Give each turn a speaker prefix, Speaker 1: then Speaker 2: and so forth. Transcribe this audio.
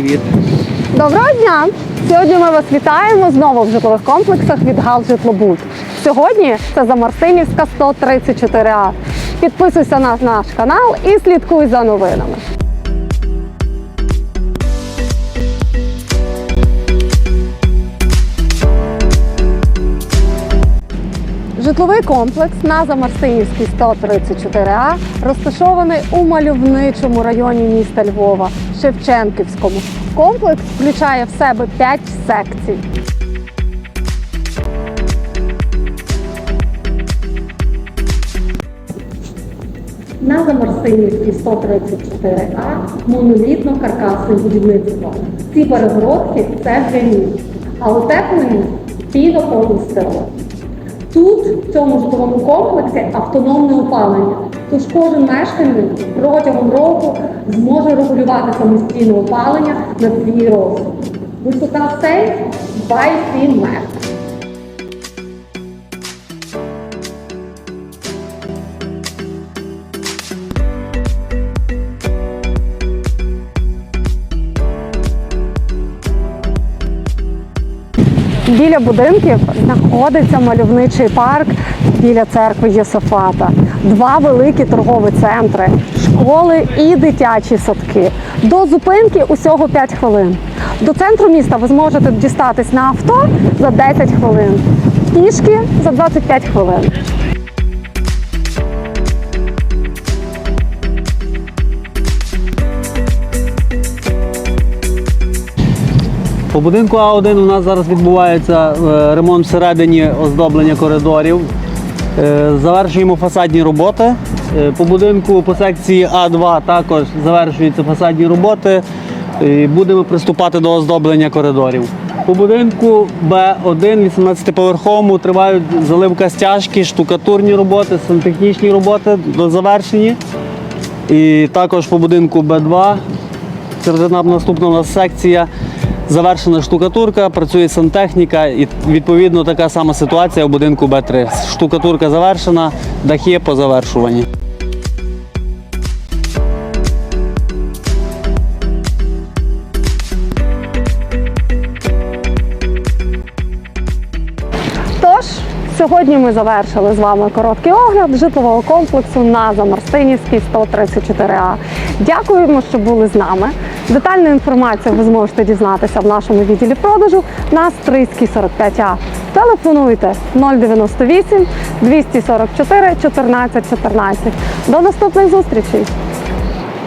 Speaker 1: Привіт.
Speaker 2: Доброго дня! Сьогодні ми вас вітаємо знову в житлових комплексах від ГАЛ Житлобуд. Сьогодні це Замарстинівська 134А. Підписуйся на наш канал і слідкуй за новинами. Житловий комплекс на Замарстинівській 134А розташований у мальовничому районі міста Львова, Шевченківському. Комплекс включає в себе 5 секцій. На Замарсинівській 134А монолітно-каркасне будівництво. Ці перегородки це граніт, а утеплені під полістирол. Тут, в цьому житловому комплексі, автономне опалення. Тож кожен мешканець протягом року зможе регулювати самостійне опалення на свій розсуд. Висота сейф 2,7 метри. Біля будинків знаходиться мальовничий парк біля церкви Єсофата, два великі торгові центри, школи і дитячі садки. До зупинки усього 5 хвилин. До центру міста ви зможете дістатись на авто за 10 хвилин, пішки за 25 хвилин.
Speaker 1: По будинку А1 у нас зараз відбувається е, ремонт всередині оздоблення коридорів. Е, Завершуємо фасадні роботи. Е, По будинку по секції А2 також завершуються фасадні роботи. І Будемо приступати до оздоблення коридорів. По будинку Б1, 18-поверховому, тривають заливка стяжки, штукатурні роботи, сантехнічні роботи завершені. І також по будинку Б2 це вже нам наступна у нас секція. Завершена штукатурка, працює сантехніка і відповідно така сама ситуація у будинку Б3. Штукатурка завершена, дахи по завершуванні.
Speaker 2: Тож, сьогодні ми завершили з вами короткий огляд житлового комплексу на Замарстинівській 134А. Дякуємо, що були з нами. Детальну інформацію ви зможете дізнатися в нашому відділі продажу на Стрийській 45А. Телефонуйте 098 244 14 14. До наступних зустрічей!